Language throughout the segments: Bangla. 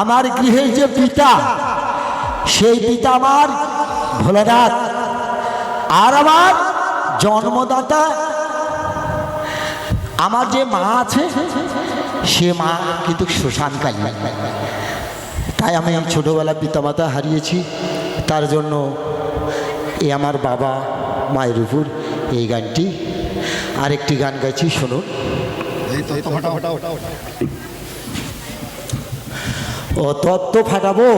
আমার গৃহের যে পিতা, সেই পিতা আমার ভোলানাথ। আর আমার জন্মদাতা, আমার যে মা আছে, সে মা কিন্তু শ্মশানকালী। তাই আমি ছোটোবেলা পিতামাতা হারিয়েছি। তার জন্য এই আমার বাবা মায়ের উপর এই গানটি আরেকটি গান গাইছি, শুনুন। ও তত্ত্ব ফাটাবো।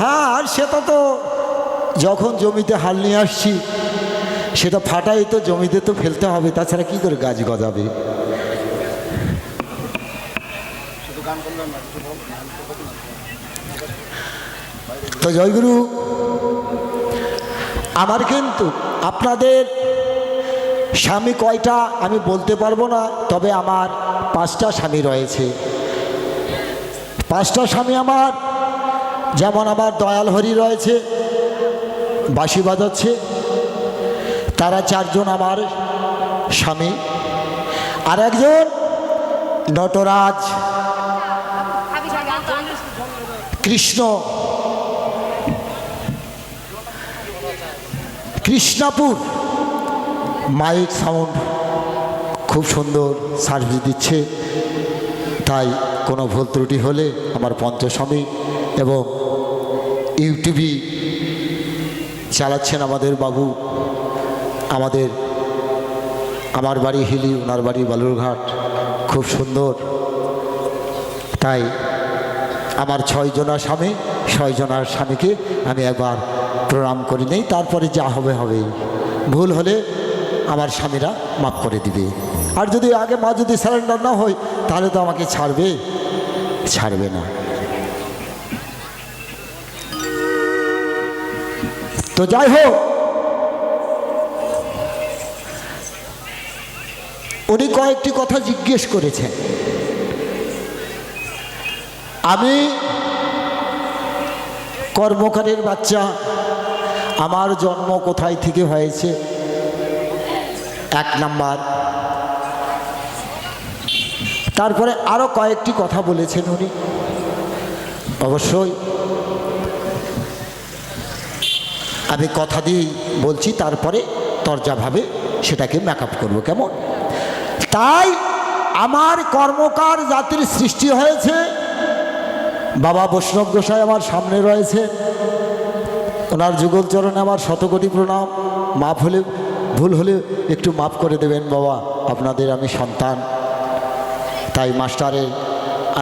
হ্যাঁ আর সেটা তো যখন জমিতে হাল নিয়ে আসছি, সেটা ফাটাই তো জমিতে তো ফেলতে হবে, তাছাড়া কি করে গাছ গজাবে? তো জয়গুরু, আমার কিন্তু আপনাদের স্বামী কয়টা আমি বলতে পারব না, তবে আমার পাঁচটা স্বামী রয়েছে। পাঁচটা স্বামী আমার, যেমন আমার দয়াল হরি রয়েছে, বাঁশি বাজাচ্ছে। তারা চারজন আমার স্বামী। আর একজন নটরাজ কৃষ্ণ। কৃষ্ণাপুর। মাইক সাউন্ড খুব সুন্দর সার্ভিস দিচ্ছে। তাই কোনো ভুল ত্রুটি হলে আমার পঞ্চস্বামী এবং ইউটিভি চালাচ্ছেন আমাদের বাবু, আমাদের, আমার বাড়ি হিলি ওনার বাড়ি বালুরঘাট, খুব সুন্দর। তাই আমার ছয়জনা স্বামী, ছয়জনার স্বামীকে আমি একবার প্রণাম করি নেই, তারপরে যা হবে হবে। ভুল হলে আমার স্বামীরা মাফ করে দিবে। আর যদি আগে মা যদি স্যালেন্ডার না হয়, তাহলে তো আমাকে ছাড়বে। ছাড়বে না। তো যাই হোক, উনি কয়েকটি কথা জিজ্ঞেস করেছেন। আমি কর্মকারের বাচ্চা, আমার জন্ম কোথায় থেকে হয়েছে? এক নাম্বার। তারপরে আরও কয়েকটি কথা বলেছেন উনি। অবশ্যই। আমি কথা দিয়েই বলছি, তারপরে তরজাভাবে সেটাকে মেকআপ করব, কেমন? তাই আমার কর্মকার জাতির সৃষ্টি হয়েছে। বাবা বৈষ্ণব গোসাই আমার সামনে রয়েছে। ওনার যুগল চরণে আমার শতকোটি প্রণাম। মাফ হলে, ভুল হলে একটু মাফ করে দেবেন বাবা। আপনাদের আমি সন্তান। তাই মাস্টারের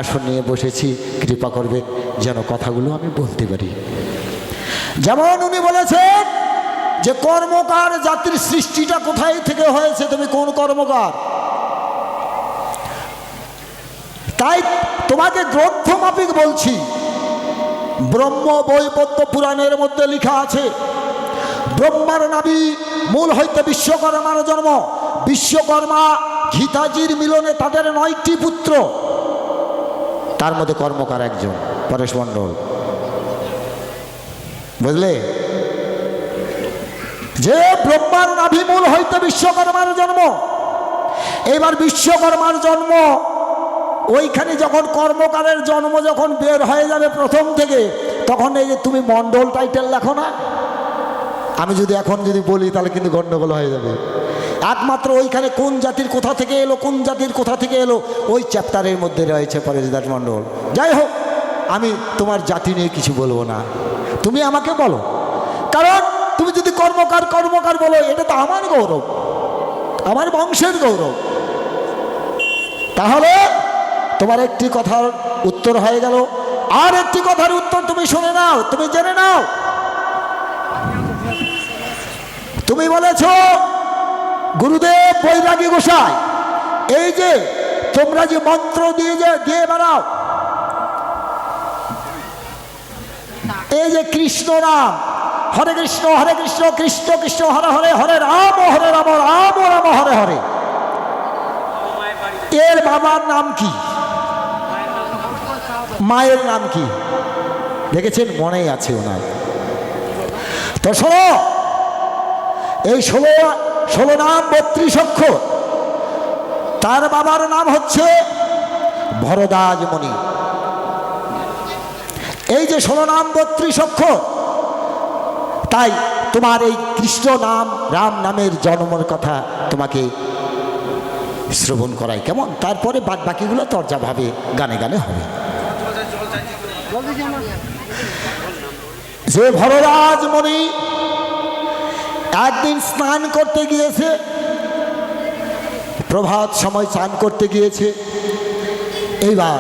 আসন নিয়ে বসেছি, কৃপা করবেন যেন কথাগুলো আমি বলতে পারি। যেমন উনি বলেছেন যে কর্মকার জাতির সৃষ্টিটা কোথায় থেকে হয়েছে, তুমি কোন কর্মকার? তাই তোমাকে গ্রন্থ মাফিক বলছি। ব্রহ্ম বৈপত্য পুরাণের মধ্যে লেখা আছে, ব্রহ্মার নাবি মূল হইতে বিশ্বকর্মার জন্ম, বিশ্বকর্মা ঘিতাজির মিলনে তাদের নয়টি পুত্র। তার মধ্যে কর্মকার একজন, পরেশ মণ্ডল। বুঝলে? যে ব্রহ্মার নাভিমূল হইতে বিশ্বকর্মার জন্ম এবার বিশ্বকর্মার জন্ম, ওইখানে যখন কর্মকারের জন্ম যখন বের হয়ে যাবে প্রথম থেকে, তখন এই যে তুমি মণ্ডল টাইটেল লেখো না? আমি যদি এখন যদি বলি, তাহলে কিন্তু গণ্ডগোল হয়ে যাবে। একমাত্র ওইখানে কোন জাতির কোথা থেকে এলো, কোন জাতির কোথা থেকে এলো, ওই চ্যাপ্টারের মধ্যে রয়েছে পরেশদাস মণ্ডল। যাই হোক, আমি তোমার জাতি নিয়ে কিছু বলব না। তুমি আমাকে বলো। কারণ তুমি যদি কর্মকার কর্মকার বলো, এটা তো আমার গৌরব। আমার বংশের গৌরব। তাহলে তোমার একটি কথার উত্তর হয়ে গেল। আর একটি কথার উত্তর তুমি শুনে নাও, তুমি জেনে নাও। তুমি বলেছ গুরুদেব বৈরাগী গোসাই, এই যে তোমরা যে মন্ত্র দিয়ে যে দিয়ে বেড়াও, এই যে কৃষ্ণ নাম হরে কৃষ্ণ হরে কৃষ্ণ কৃষ্ণ কৃষ্ণ, হরে হরে হরে রাম হরে রাম রাম রাম, হরে হরে। এর বাবার নাম কি? মায়ের নাম কি? দেখেছেন, মনেই আছে ওনার। তো শোনো, এই ষোলো ষোলো নাম, বত্রিশ অক্ষর। তার বাবার নাম হচ্ছে ভরদাজমণি এই যে ষোলো নাম, বত্রিশ অক্ষর, তাই তোমার এই কৃষ্ণ নাম, রাম নামের জন্মের কথা তোমাকে শ্রবণ করাই। কেমন? তারপরে বাদ বাকিগুলো তর্জাভাবে গানে গানে হবে। যে ভররাজ মণি একদিন স্নান করতে গিয়েছে। প্রভাত সময় স্নান করতে গিয়েছে। এইবার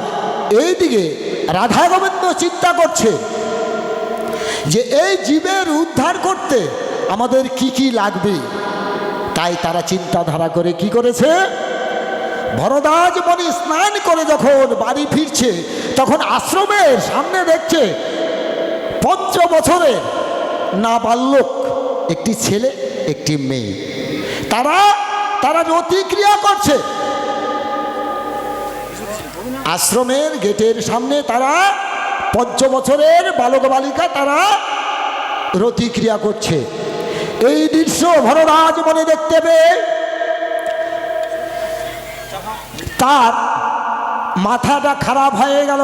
এইদিকে রাধা গোবিন্দ চিন্তা করছে যে এই জীবের উদ্ধার করতে আমাদের কি কি লাগবে? তাই তারা চিন্তাধারা করে কি করেছে? ভরদাজ মণি স্নান করে যখন বাড়ি ফিরছে, তখন আশ্রমের সামনে দেখছে পঞ্চ বছরের না বাল্যক একটি ছেলে, একটি মেয়ে। তারা তারা প্রতিক্রিয়া করছে। আশ্রমের গেটের সামনে তারা পঞ্চ বছরের বালক বালিকা তারা রতিক্রিয়া করছে। এই দৃশ্য ভররাজ মনে দেখতে পেয়ে তার মাথাটা খারাপ হয়ে গেল।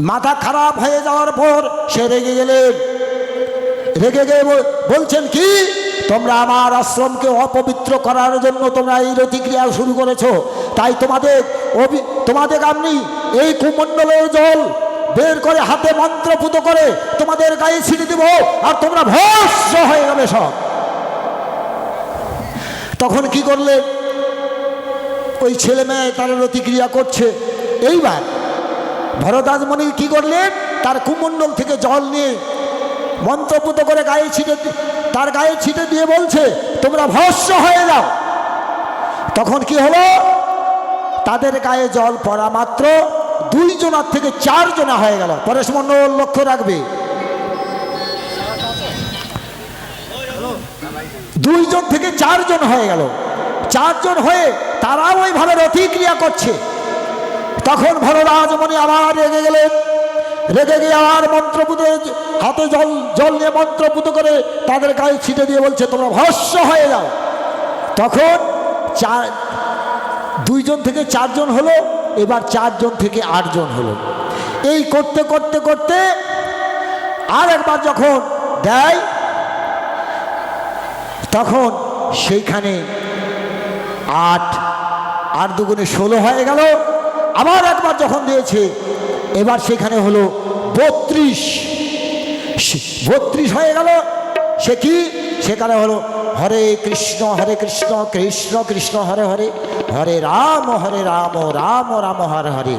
মাথা খারাপ হয়ে যাওয়ার পর সে রেগে গেলেন। রেগে গিয়ে বলছেন কি? তোমরা আমার আশ্রমকে অপবিত্র করার জন্য তোমরা এই রতিক্রিয়া শুরু করেছ। তাই তোমাদের অভি, তোমাদের আপনি এই কুমণ্ডলের জল বের করে হাতে মন্ত্রপুত করে তোমাদের গায়ে ছিঁড়ে দেব আর তোমরা ভস্য হয়ে যাবে সব। তখন কি করলে? ওই ছেলে মেয়ে তারা প্রতিক্রিয়া করছে। এইবার ভরদাসমণি কি করলেন? তার কুমণ্ডল থেকে জল নিয়ে মন্ত্রপুত করে গায়ে ছিটে তার গায়ে ছিটে দিয়ে বলছে, তোমরা ভস্য হয়ে যাও। তখন কি হলো? তাদের গায়ে জল পড়া মাত্র দুইজনার থেকে চারজনা হয়ে গেল। পরেশ মণ্ডল লক্ষ্য রাখবে। দুইজন থেকে চারজন হয়ে গেল। চারজন হয়ে তারাও ওইভাবে রতিক্রিয়া করছে। তখন ভররাজমণি আবার রেগে গেলেন। রেগে গিয়ে আবার মন্ত্রপুত হাতে জল জল নিয়ে মন্ত্র মন্ত্রপুত করে তাদের গায়ে ছিটে দিয়ে বলছে, তোমরা ভস্য হয়ে যাও। তখন চার, দুইজন থেকে চারজন হলো, এবার চারজন থেকে আটজন হলো। এই করতে করতে করতে আর একবার যখন দেয়, তখন সেইখানে আট আট দুগুণে ষোলো হয়ে গেল। আবার একবার যখন দিয়েছে এবার সেখানে হলো বত্রিশ। বত্রিশ হয়ে গেল। সে কি? সেখানে হলো হরে কৃষ্ণ হরে কৃষ্ণ কৃষ্ণ কৃষ্ণ, হরে হরে হরে রাম হরে রাম রাম রাম, হরে হরে।